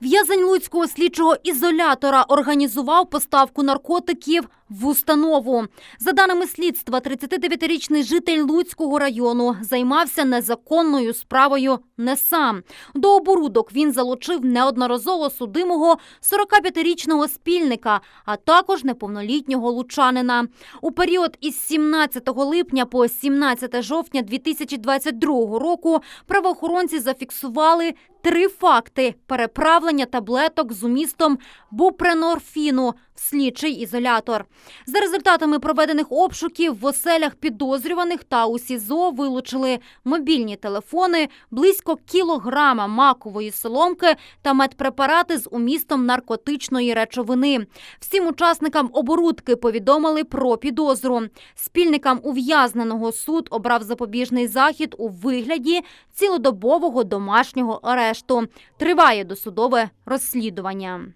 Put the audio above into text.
В'язень луцького слідчого ізолятора організував поставку наркотиків в установу. За даними слідства, 39-річний житель Луцького району займався незаконною справою не сам. До оборудок він залучив неодноразово судимого 45-річного спільника, а також неповнолітнього лучанина. У період із 17 липня по 17 жовтня 2022 року правоохоронці зафіксували три факти переправлення таблеток з умістом бупренорфіну в слідчий ізолятор. За результатами проведених обшуків в оселях підозрюваних та у СІЗО вилучили мобільні телефони, близько кілограма макової соломки та медпрепарати з умістом наркотичної речовини. Всім учасникам оборудки повідомили про підозру. Спільникам ув'язненого суд обрав запобіжний захід у вигляді цілодобового домашнього арешту. Триває досудове розслідування.